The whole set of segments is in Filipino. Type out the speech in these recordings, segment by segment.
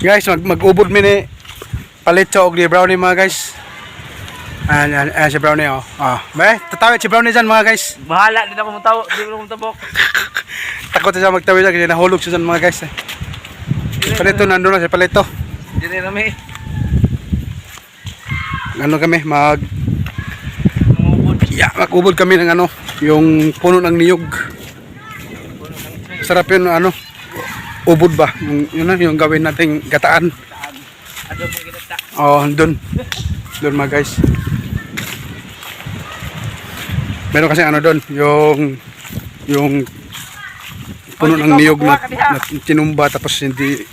guys, mag mag-ubod mi ni palit sa og ni brownie mga guys. Ayan, ayan, ayan si brownie oh. Ah, may tatawid si brownie dyan mga guys. Bahala, di na ako mutaw, di na ako mutabok. Takot siya magtawid dyan kasi nahulog siya dyan mga guys. Eh. Palito, nandun na si Palito. Di na kami. Ano kami, mag Mumubod. Yeah, mag-ubod kami ng ano, yung puno ng niyog. Sarap yun, ano, ubod ba? Yung, yun na, yung gawin nating gataan. Oh, doon. Doon mga guys. Meron kasi ano doon, yung yung puno ng niyog na, na tinumba tapos hindi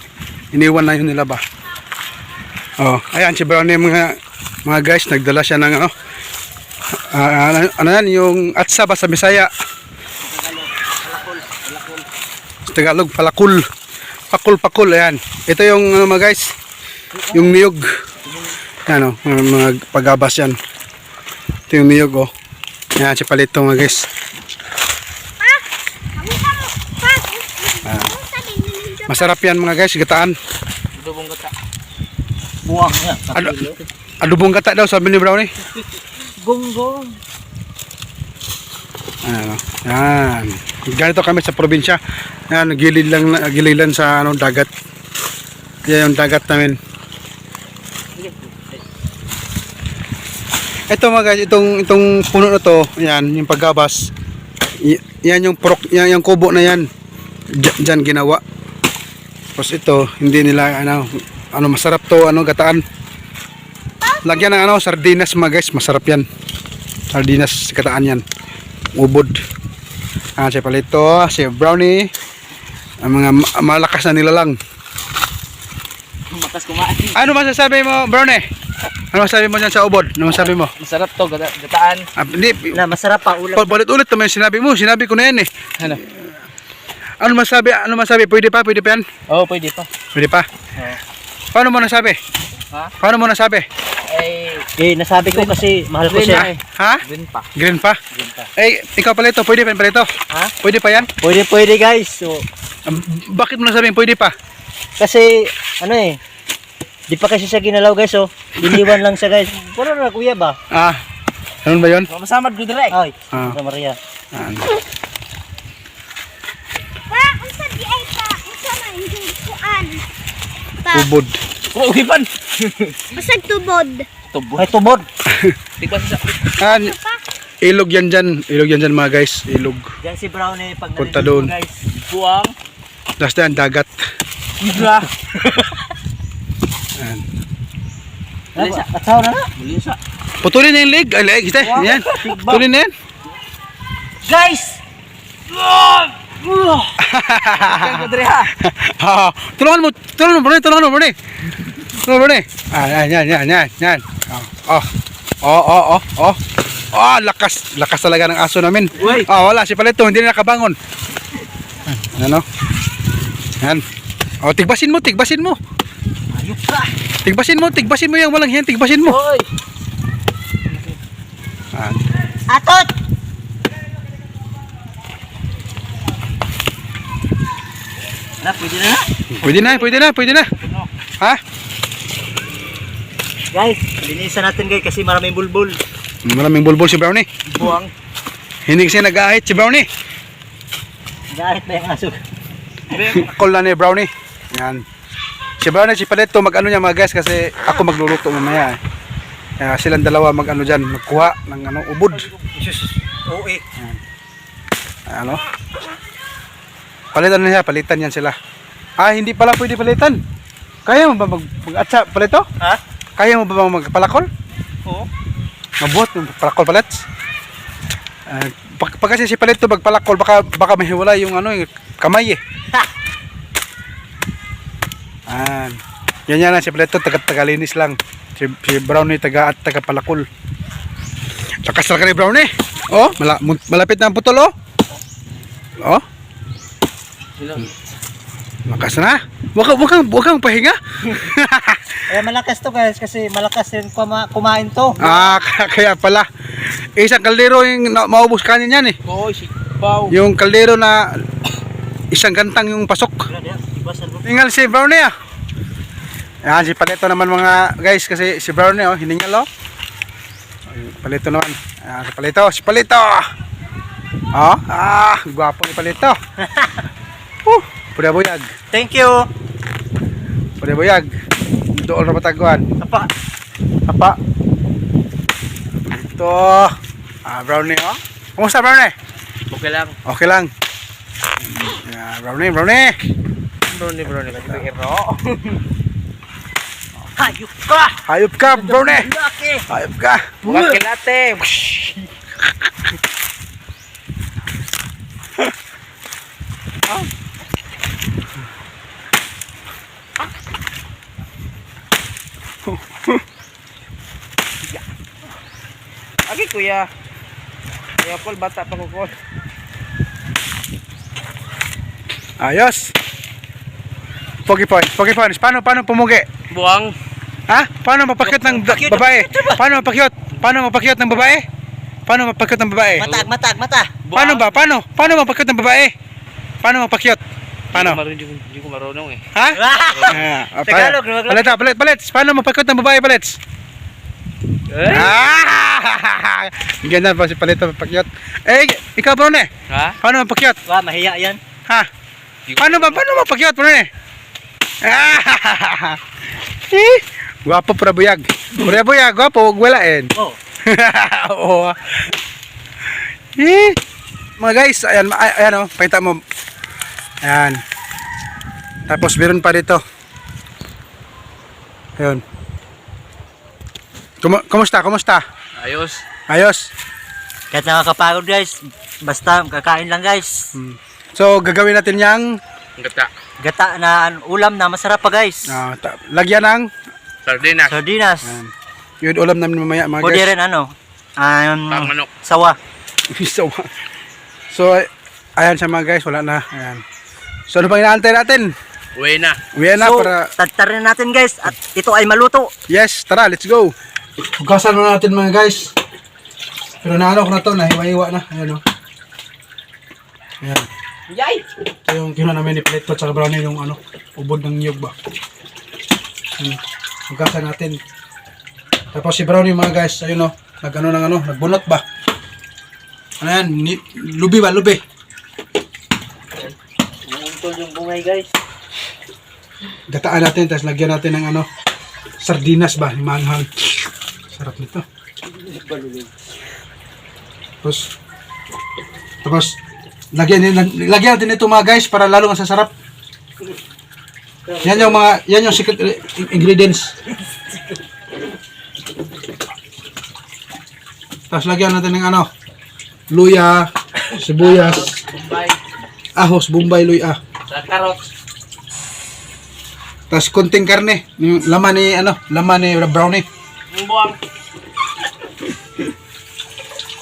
iniwan na yun nila ba. Oh, ayan si Brownie mga mga guys, nagdala siya ng ano ah, ano, ano yan, yung atsa ba sa Bisaya? Sa Tagalog, palakul. Pakul, pakul, ayan. Ito yung ano mga guys, yung niyog. Yan o, mga, pagabas yan. Ito yung niyog o. Yan, si Palito mga guys. Masarap yan mga guys, gataan. Dubong gata. Buwang niya. Ano, adubong gata daw sabi ni Brownie. Gonggong. Ano, yan. Ganito kami sa probinsya. Yan, gilid lang, gilid lang sa ano, dagat. Yan yung dagat namin. Ito mga guys, itong itong puno na to, yan, yung paggabas. Yan yung prok, yan yung kubo na yan. Diyan, ginawa. Tapos ito, hindi nila ano, ano masarap to, ano gataan. Lagyan ng ano, sardinas mga guys, masarap yan. Sardinas, gataan yan. Ubod. Ah, si Palito, si Brownie. Ang mga ma- malakas na nilalang. Makas kumain. Ano masasabi mo, Brownie? Ano masasabi mo dyan sa ubod? Ano masasabi mo? Masarap to, gata gataan. Ah, hindi, Na, masarap pa ulam. Pa- Balik-ulit naman yung sinabi mo. Sinabi ko na yan eh. Ano? Ano masabi? Ano masabi? Pwede pa? Pwede pa yan? Oo, oh, pwede pa. Pwede pa? Oo. Paano mo nasabi? Ha? Paano mo nasabi? Eh, Eh, nasabi ko kasi mahal ko siya. na. Ha? green pa. Green pa? Green pa. Eh, ikaw pala ito. Pwede pa yan pala ito? Ha? Pwede pa yan? Pwede, pwede guys. So, Um, bakit mo nasabihin pwede pa? kasi, ano eh, di pa kasi siya ginalaw guys, oh. Iniwan lang siya guys. Wala na kuya ba? Ah, ganun ba yun? Masamad ko direct. Ay, Ah. Santa Maria. Ah, Pa, unsa di ay pa, unsa man hindi kuan. Pa, ubod. Oh, gipan. basag tubod. Tubod. Tigba sa Ah, ilog yan dyan. Ilog yan dyan mga guys. Ilog. Yan si Brown eh, pag Punta doon. guys. buwang. Tapos yan, dagat. Igra. Yan. Malisa. Atsaw na na. Malisa. Putulin na yung leg. Ay, leg. Ito. Yan. Putulin na yan. Guys! Ah, tulungan mo, tulungan mo, Bruni, tulungan mo, Bruni. Tulungan mo, Bruni. Ah, yan, yan, yan, yan, yan. Oh, oh, oh, oh, oh. Oh, lakas, lakas talaga ng aso namin. Uy. Ah, wala, si Palito, hindi na nakabangon. Ano? Yan. Oh, tigbasin mo, tigbasin mo. Ayop ka. Tigbasin mo, tigbasin mo yung walang yan, tigbasin mo. Hoy. Ah, Atot! Na, pwede na na. pwede na, pwede na, pwede na. Ha? Guys, linisan natin guys kasi maraming bulbul. Maraming bulbul si Brownie. Buwang. Hindi kasi nag-ahit si Brownie. Kahit na yung aso. Call na ni Brownie. Yan. Si Brownie, si Palito, mag-ano niya mga guys kasi ako magluluto mamaya. eh. Kaya silang dalawa mag-ano dyan, magkuha ng ano, ubod. Oo eh. Ano? Palitan na siya, palitan yan sila. Ah, hindi pala pwede palitan. Kaya mo ba mag, mag-atsa, Palito? Ha? Kaya mo ba bang magpalakol? Oo. Mabuhat, palakol palats. Ah, pag, pag kasi si Palito magpalakol, baka, baka mahiwala yung ano, yung kamay eh. Ah, yan yan lang si Palito, taga tagalinis lang. Si, si Brownie taga at taga palakol. Lakas talaga ni Brownie. Oh, mala, malapit na ang putol oh. Oh, Sila. Lakas na. Wag wag kang, wag kang pahinga. Eh, malakas to guys kasi malakas din kuma kumain to. ah, kaya, pala. Isang kaldero yung na, maubos kanin yan eh. Hoy, si Pau. Yung kaldero na isang gantang yung pasok. Tingal si Brownie ah. Ayan, si Palito naman mga guys, kasi si Brownie, oh, hiningal, oh. Palito naman. Ayan, si Palito, si Palito! Oh, ah, gwapo ni Palito. puda buyag. Thank you. Puda buyag. Dool na mataguan. Apa. Apa. Ito. Ah, Brownie, oh. Kumusta, Brownie? Okay lang. Okay lang. Yeah, Brownie, Brownie. Brownie, brownie. Pero. Hayop ka. Hayop ka, Brownie. Hayop ka. Bukas kilate. Agi kuya. Kuya Paul, bata pa ko Paul. Ayos. Pogi points, pogi points. Paano, paano pumugi? Buwang. Ha? Paano mapakyut ng babae? Paano mapakyut? Paano mapakyut ng babae? Paano mapakyut ng babae? Matag, matag, mata. Paano ba? Paano? Paano mapakyut ng babae? Paano mapakyut? Paano? Hindi ko, hindi ko marunong eh. Ha? Ah, Tagalog, palit, Tagalog. palit, palit, palit. Paano mapakyut ng babae, palits? Eh? Ah! Ganyan pa si Palito mapakyut. Eh, ikaw bro ne? Ha? Paano mapakyut? Wah, mahiya yan. Ha? Paano ba? Paano mapakyut bro ne? Ah! Eh, Gwapo para buyag. Para buyag, gwapo, huwag walain. Oh. Oo. Eh, mga guys, ayan, ay- ayan oh, pakita mo. Ayan. Tapos meron pa dito. Ayun. Kumu- kumusta? Kumusta? Ayos. Ayos. Kahit nakakapagod guys, basta kakain lang guys. So, gagawin natin yang Gata. Gata na ulam na masarap pa guys. ah, ta- lagyan ng Sardinas. Sardinas. Ayan. yun ulam namin mamaya mga Pwede guys. rin ano, um, Pang manok. sawa. so, so, ayan siya mga guys, wala na. Ayan. So, ano pang inaantay natin? Uwi na. Uwi na so, para tatarin natin guys at ito ay maluto. Yes, tara, let's go. Hugasan na natin mga guys. Pero naano ko na to, nahiwa-hiwa na. Ayan o. Ayan. Yay! Ito yung kinuha namin ni Palito at saka brownie yung ano, ubod ng niyog ba. Ayan. Hugasan natin. Tapos si brownie mga guys, ayun o. Nag ano ng ano, nagbunot ba. Ano yan, ni, lubi ba, lubi. Bungay guys. Gataan natin, tapos lagyan natin ng ano, sardinas ba, manghang. Sarap nito. Tapos, tapos, lagyan, lagyan natin ito mga guys para lalo ang sasarap. Yan yung mga, yan yung secret ingredients. Tapos lagyan natin ng ano, luya, sibuyas, ahos, bombay, luya. Sa carrots. Tapos konting karne, yung laman ni ano, laman ni brownie. Ang buwang.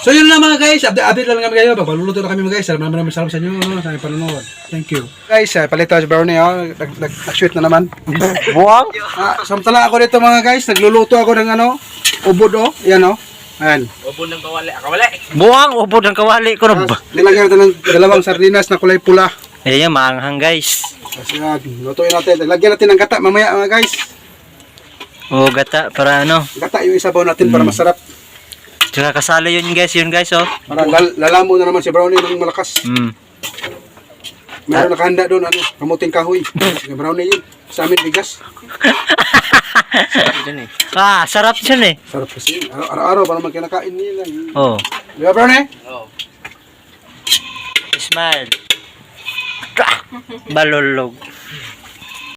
So yun lang mga guys, update, update lang kami kayo. Pagluluto na kami mga guys. Maraming maraming salamat sa inyo no, sa inyong panonood. Thank you. Guys, uh, palito si brownie oh. Nag, nag, nag-sweet na naman. Buwang? Ah, samtala ako dito mga guys, nagluluto ako ng ano, ubod oh. Yan oh. Ayan. Ubo ng kawali. Ah, Kawali. Buwang, ubod ng kawali ko na ba? Nilagyan natin ng dalawang sardinas na kulay pula. Ayan, maanghang guys. Kasi yan, lutuin natin. Lagyan natin ng gata mamaya mga guys. O gata para ano. Gata yung isabaw natin para masarap. Tsaka kasala yun guys, yun guys oh. Para lal- lalamo na naman si brownie ng malakas. Mm. Meron nakahanda doon, ano, kamuting kahoy. Yung brownie yun. Sa amin, bigas. Diyan eh. Ah, sarap yun eh. Sarap kasi yun. Araw- Araw-araw para naman kinakain nila. Oh, Di ba, brownie? Oh. smile. Balolog.